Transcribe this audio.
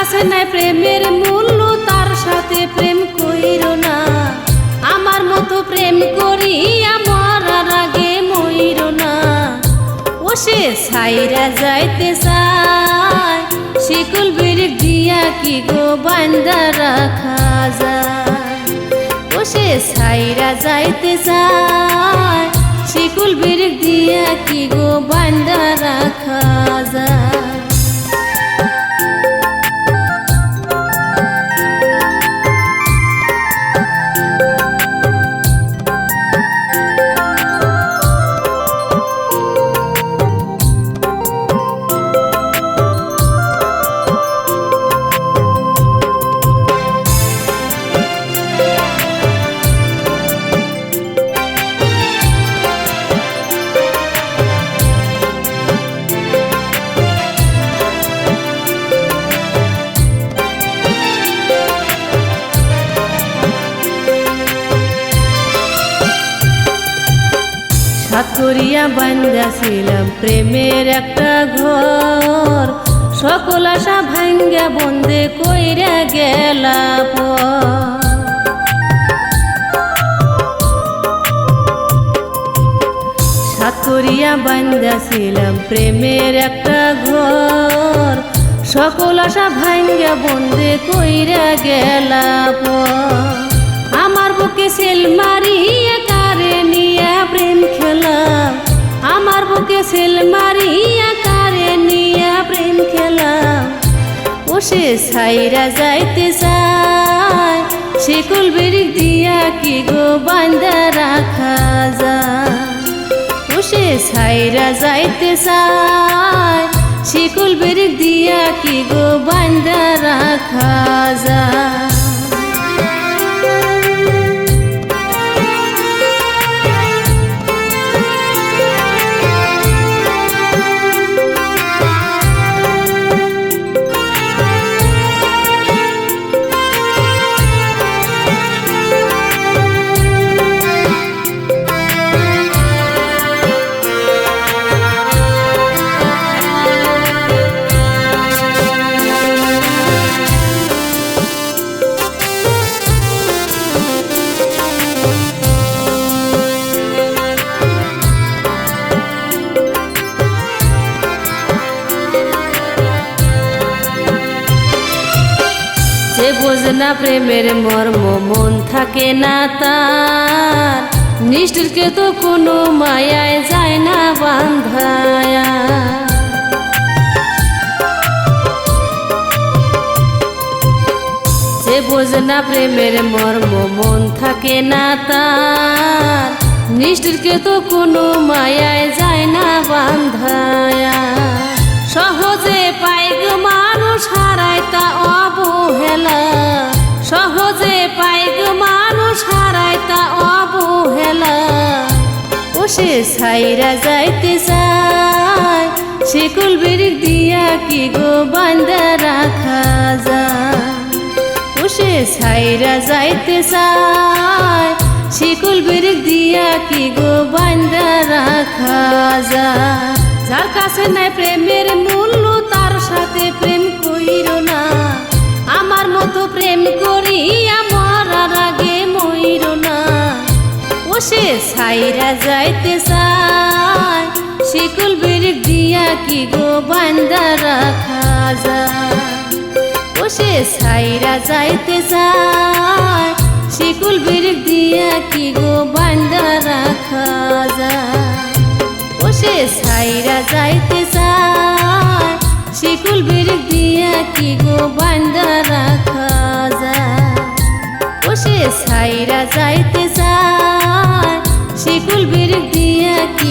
কাছে নাই প্রেমের মূল্য, তার সাথে প্রেম কইর না। আমার মতো প্রেম করি, আমার আগে মইর না। ও সে সাইরা যাইতে চায় শিকুল বিরিক দিয়া কি গো বান্দা রাখা যায়? ও সে সাইরা যাইতে চায় শিকুল বিরিক দিয়া কি গো বান্দা রাখা যায়? সাতরিয়া বান্দাছিলাম প্রেমের একটা ঘর সকল আশা ভাঙ্গা বন্দে কইরা গেলা পর। সাতরিয়া বান্দাছিলাম প্রেমের একটা ঘর সকল আশা ভাঙ্গা বন্দে কইরা গেলা। আমার বুকে সেল মারিয়া কারে বুকে সেল মারিয়া কারে নিয়া প্রেম খেলা। ও সে সাইরা যাইতে চায় শিকুল বিরিক দিয়া কি গো বান্দা রাখা যায়? ও সে সাইরা যাইতে চায় শিকুল বিরিক দিয়া কি গো বান্দা রাখা যায়? যে বোঝে না প্রেমের মর্ম, মন থাকে না তার। নিষ্ঠুরকে তো কোনো মায়ায় যায় না বান্ধায়া যে বোঝে না প্রেমের মর্ম, মন থাকে না তার। নিষ্ঠুরকে তো কোনো মায়ায় যায় না সহজে পাইগ মানুষ হারায় তা অবহেলা। ও সে সাইরা যাইতে চায় শিকুল বিরিক দিয়া কি গো বান্দা রাখা যায়? ও সে সাইরা যাইতে চায় শিকুল বিরিক দিয়া কি গো বান্দা রাখা যায়? যার কাছে নাই প্রেমের মূল্য সে সাইরা যাইতে চায়। শিকুল বিরিক দিয়া কি গো বান্দা রাখা যায় ও সে সাইরা যাইতে চায়। শিকুল বিরিক দিয়া কি গো বান্দা রাখা যায় ও সে সাইরা যাইতে চায়। শিকুল বিরিক দিয়া কি গো বান্দা রাখা যায় ও সে সাইরা যাইতে